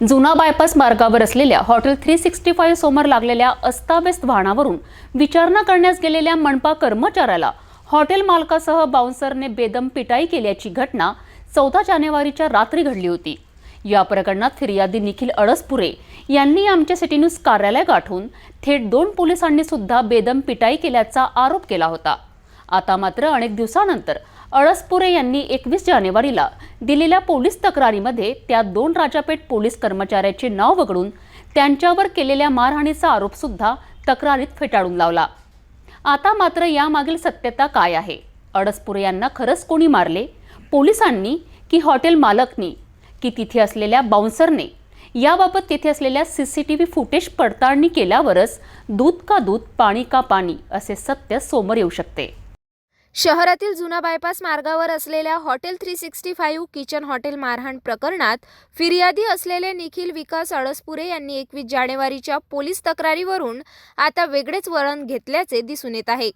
जुना बायपास मार्गावर असलेल्या हॉटेल थ्री सिक्स्टी फाईव्ह समोर लागलेल्या अस्ताव्यस्त वाहनावरून विचारणा करण्यास गेलेल्या मनपा कर्मचाऱ्याला हॉटेल मालकासह बाउन्सरने बेदम पिटाई केल्याची घटना चौदा जानेवारीच्या रात्री घडली होती. या प्रकरणात फिर्यादी निखिल अडसपुरे यांनी आमच्या सिटी न्यूज कार्यालय गाठून थेट दोन पोलिसांनी सुद्धा बेदम पिटाई केल्याचा आरोप केला होता. आता मात्र अनेक दिवसानंतर अळसपुरे यांनी एकवीस जानेवारीला दिलेल्या पोलीस तक्रारीमध्ये त्या दोन राजापेठ पोलीस कर्मचाऱ्याचे नाव वगळून त्यांच्यावर केलेल्या मारहाणीचा आरोपसुद्धा तक्रारीत फेटाळून लावला. आता मात्र यामागील सत्यता काय आहे? अडसपुरे यांना खरंच कोणी मारले? पोलिसांनी की हॉटेल मालकनी? की तिथे असलेल्या बाउन्सरने? याबाबत तिथे असलेल्या C C T V footage पडताळणी केल्यावरच दूध का दूध पाणी का पाणी असे सत्य समोर येऊ शकते. शहरातील जुना बायपास मार्गावर असलेल्या hotel three sixty five kitchen hotel मारहाण प्रकरणात फिर्यादी असलेले निखिल विकास अळसपुरे यांनी एकवीस जानेवारीच्या पोलीस तक्रारीवरून आता वेगळेच वळण घेतल्याचे दिसून येत आहे.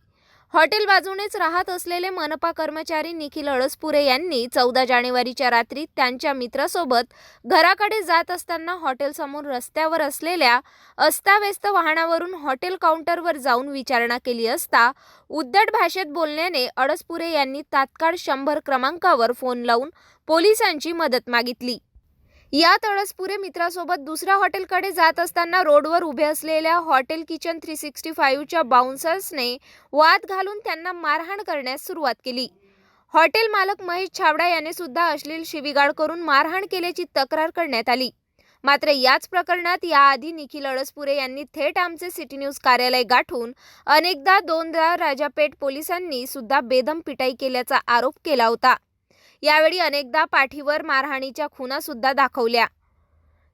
हॉटेल बाजूनेच राहत असलेले मनपा कर्मचारी निखिल अळसपुरे यांनी चौदा जानेवारीच्या रात्री त्यांच्या मित्रासोबत घराकडे जात असताना हॉटेलसमोर रस्त्यावर असलेल्या अस्ताव्यस्त वाहनावरून हॉटेल काउंटरवर जाऊन विचारणा केली असता उद्धट भाषेत बोलण्याने अळसपुरे यांनी तात्काळ शंभर क्रमांकावर फोन लावून पोलिसांची मदत मागितली. या तळसपुरे मित्रासोबत दुसऱ्या हॉटेलकडे जात असताना रोडवर उभे असलेल्या हॉटेल किचन थ्री सिक्स्टी फाईव्हच्या बाउन्सर्सने वाद घालून त्यांना मारहाण करण्यास सुरुवात केली. हॉटेल मालक महेश छाबडा याने सुद्धा अश्लील शिवीगाळ करून मारहाण केल्याची तक्रार करण्यात आली. मात्र याच प्रकरणात याआधी निखिल अळसपुरे यांनी थेट आमचे सिटी न्यूज कार्यालय गाठून अनेकदा दोनदा राजापेठ पोलिसांनी सुद्धा बेदम पिटाई केल्याचा आरोप केला होता. यावेळी अनेकदा पाठीवर मारहाणीच्या खुना सुद्धा दाखवल्या.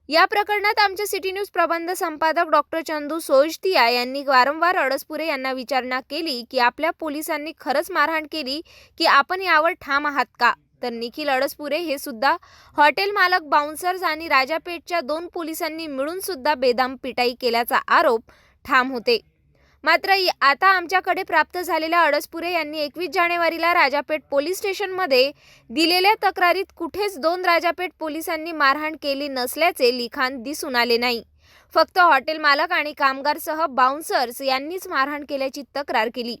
या प्रकरणात आमचे सिटी न्यूज प्रबंध संपादक डॉक्टर चंदू सोजतिया यांनी वारंवार अडसपुरे यांना विचारणा केली की आपल्या पोलिसांनी खरंच मारहाण केली की आपण यावर ठाम आहात का? तर निखिल अडसपुरे हे सुद्धा हॉटेल मालक बाउन्सर्स आणि राजापेठच्या दोन पोलिसांनी मिळून सुद्धा बेदाम पिटाई केल्याचा आरोप ठाम होते. मात्र आता आमच्याकडे प्राप्त झालेल्या अडसपुरे यांनी एकवीस जानेवारीला राजापेठ पोलीस स्टेशनमध्ये दिलेल्या तक्रारीत कुठेच दोन राजापेठ पोलिसांनी मारहाण केली नसल्याचे लिखाण दिसून आले नाही. फक्त हॉटेल मालक आणि कामगारसह बाउन्सर्स यांनीच मारहाण केल्याची तक्रार केली.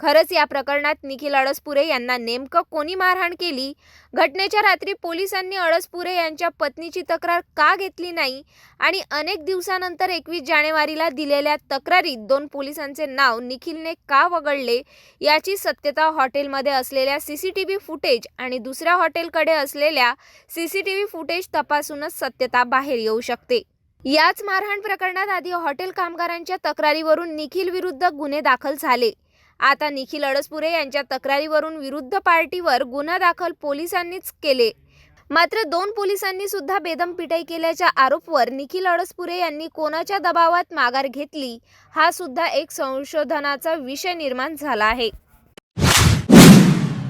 खरंच या प्रकरणात निखिल अडसपुरे यांना नेमकं कोणी मारहाण केली? घटनेच्या रात्री पोलिसांनी अडसपुरे यांच्या पत्नीची तक्रार का घेतली नाही? आणि अनेक दिवसानंतर एकवीस जानेवारीला दिलेल्या तक्रारीत दोन पोलिसांचे नाव निखिलने का वगळले? याची सत्यता हॉटेलमध्ये असलेल्या C C T V footage आणि दुसऱ्या हॉटेलकडे असलेल्या C C T V footage तपासूनच सत्यता बाहेर येऊ शकते. याच मारहाण प्रकरणात आधी हॉटेल कामगारांच्या तक्रारीवरून निखिल विरुद्ध गुन्हे दाखल झाले. आता निखिल अडसपुरे यांच्या तक्रारीवरून विरुद्ध पार्टीवर गुन्हा दाखल पोलिसांनीच केले. मात्र दोन पोलिसांनी सुद्धा बेदम पिटाई केल्याच्या आरोपवर निखिल अडसपुरे यांनी कोणाच्या दबावात माघार घेतली हा सुद्धा एक संशोधनाचा विषय निर्माण झाला आहे.